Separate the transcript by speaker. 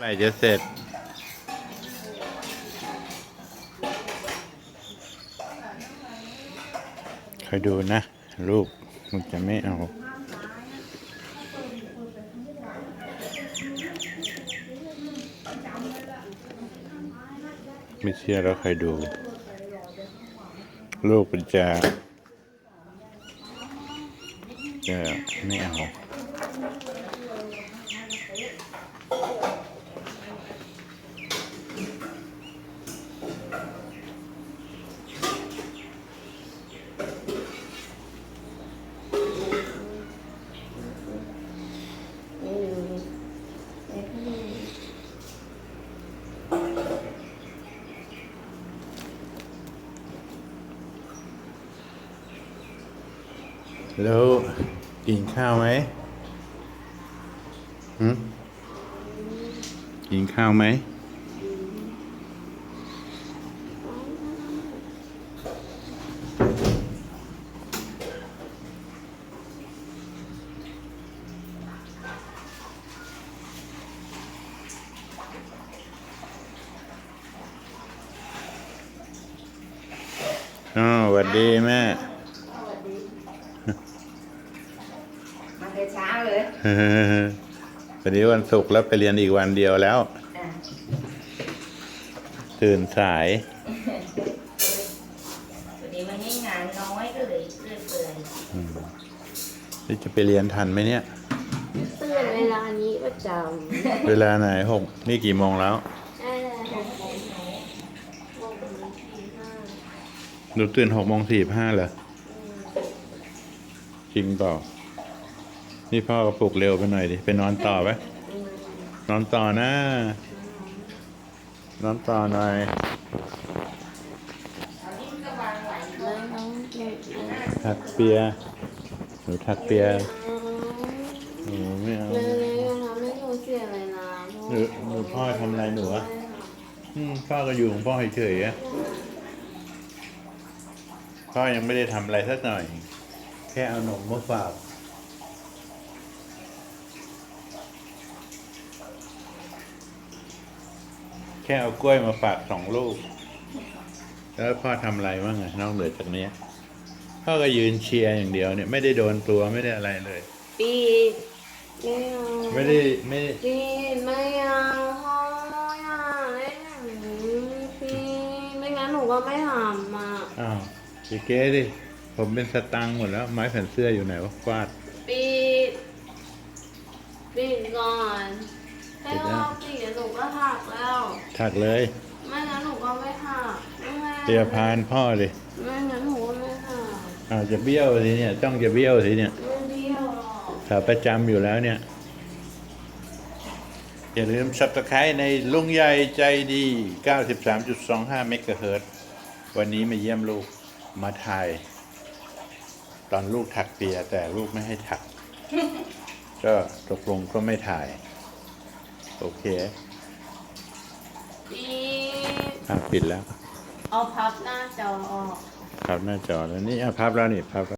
Speaker 1: ไหร่จะเสร็จ คอยดูนะ ลูกมันจะไม่เอาไม่เชื่อแล้วคอยดู ลูกมันจะจะไม่เอา แล้วกินข้าวไหมหืมกินข้าวไหมอ๋อสวัสดีแม่
Speaker 2: มาแต่ เช้าเลย
Speaker 1: วันนี้วันศุกร์แล้วไปเรียนอีกวันเดียวแล้ว
Speaker 2: อะ
Speaker 1: ตื่นสาย
Speaker 2: วันนี้มันนี่งานน้อยก็เลยเรื่อยเปื่อย
Speaker 1: นี่จะไปเรียนทันไหมเนี่ย
Speaker 3: ตื่นเวลานี้ประจ
Speaker 1: เวลาไหนหกนี่กี่โมงแล้วำ
Speaker 3: ได้แล้วหกโมงหกโมงสี่ห้า
Speaker 1: หนูตื่นหกโมงสี่ห้าเหรอจริงเปล่า นี่พ่อก็ปลุกเร็วไปหน่อยดิ ไปนอนต่อไหมนอนต่อนะ นอนต่อหน่อย
Speaker 2: อันนี้มันก็วางไหวอยู่
Speaker 3: แล้วน้องเด็กเลย
Speaker 1: ถักเปียหนูถักเปียหนูไม่เอา
Speaker 3: เลยเลยทำให้หนูเสียเลยนะ
Speaker 1: หนูหนูพ่อทำอะไรหนูอะอืมพ่อก็อยู่ของพ่อเฉยๆอะพ่อยังไม่ได้ทำอะไรสักหน่อย แค่เอาหนมมาฝาก แค่เอากล้วยมาฝากสองลูก แล้วพ่อทำอะไรบ้างอะนอกเหนือจากเนี้ยพ่อก็ยืนเชียร์อย่างเดียวเนี่ย ไม่ได้โดนตัวไม่ได้อะไรเลย
Speaker 3: ปีดไม่เอา
Speaker 1: ไม่ได้ไม่ได้
Speaker 3: ปีดไม่เอาพ่ออย่าเล่นอย่างนี้ปีดไม่งั้นหนูก็ไม่ทำอะ
Speaker 1: อ้าวพี่เก้ดิผมเป็นสตังค์หมดแล้ว ไม้แผ่นเสื้ออยู่ไหนวะฟาด
Speaker 3: ปีดปีดก่อน ให้พ่อปีดหนูก็หักแล้ว
Speaker 1: ถักเลย
Speaker 3: ไม่งั้นหนูก็ไม่หักไม่ให้
Speaker 1: เตียพานพ่อเลย
Speaker 3: ไม่งั้นหนูก็ไม่หัก
Speaker 1: อ้าวจะเบี้ยวสิเนี่ย ต้องจะเบี้ยวสิเนี่ย
Speaker 3: ไม่เดียวหรอก
Speaker 1: ขาประจำอยู่แล้วเนี่ย อย่าลืมสับตะไคร้ในลุงใหญ่ใจดี 93.25เมกะเฮิรตซ์วันนี้มาเยี่ยมลูกมาถ่าย ตอนลูกถักเปียแต่ลูกไม่ให้ถัก ก็ตกลงก็ไม่ถ่าย โอเค
Speaker 3: ปี
Speaker 1: อะปิดแล้ว
Speaker 3: เอาพับหน้าจอออก
Speaker 1: พับหน้าจอแล้วนี่อะพับแล้วนี่พับแล้ว